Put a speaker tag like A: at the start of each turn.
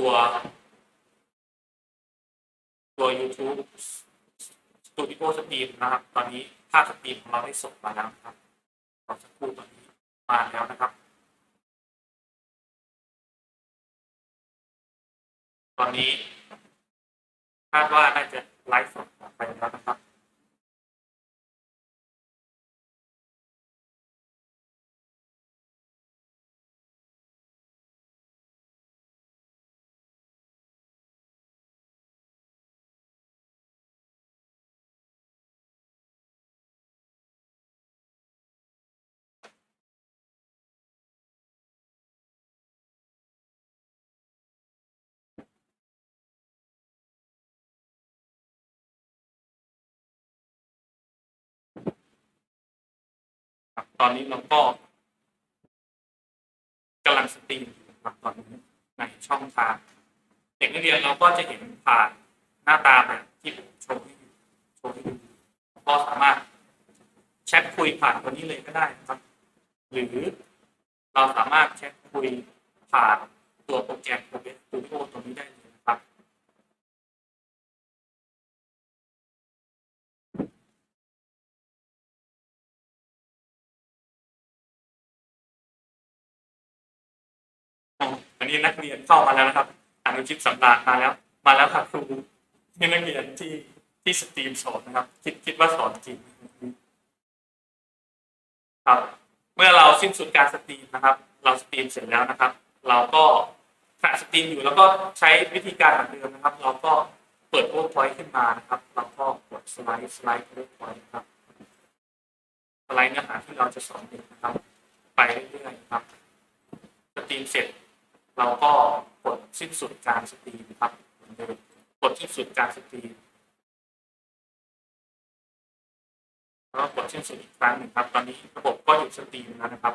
A: ตัว ตัว YouTube Studio Stream นะครับ ตอนนี้ภาพสตรีมของเราได้ส่งมาแล้วนะครับรอสักครู่ตอนนี้มาแล้วนะครับ ตอนนี้คาดว่าน่าจะไลฟ์สดไปแล้วนะครับ ตอนนี้เราก็กำลังสตรีมอยู่นะครับตอนนี้ในช่องทางเด็กนักเรียนเราก็จะเห็นผ่านหน้าตาแบบที่ผมโชว์ให้ดูโชว์ให้ดูก็สามารถแชทคุยผ่านตัวนี้เลยก็ได้นะครับ หรือเราสามารถแชทคุยผ่านตัวโปรแกรม นี้นักเรียนเข้ามาแล้วนะครับอนุชิตสำราญมาแล้ว มาแล้วครับครูนี่นักเรียนที่ที่สตรีมสอนนะครับ คิดคิดว่าสอนจริงครับ เมื่อเราสิ้นสุดการสตรีมนะครับ เราสตรีมเสร็จแล้วนะครับ เราก็ขณะสตรีมอยู่แล้วก็ใช้วิธีการเหมือนเดิมนะครับ เราก็เปิด PowerPoint ขึ้นมานะครับ เราก็กดสไลด์สไลด์ PowerPoint ครับสไลด์เนื้อหาที่เราจะสอนเด็กนะครับ ไปเรื่อยๆครับสตรีมเสร็จ เราก็กดสิ้นสุดการสตรีมครับหนเดิมกดสิ้นสุดการสตรีมแล้วก็กดสิ้นสุดอีกครั้งหนึ่งครับ ตอนนี้ระบบก็หยุดสตรีมแล้วนะครับ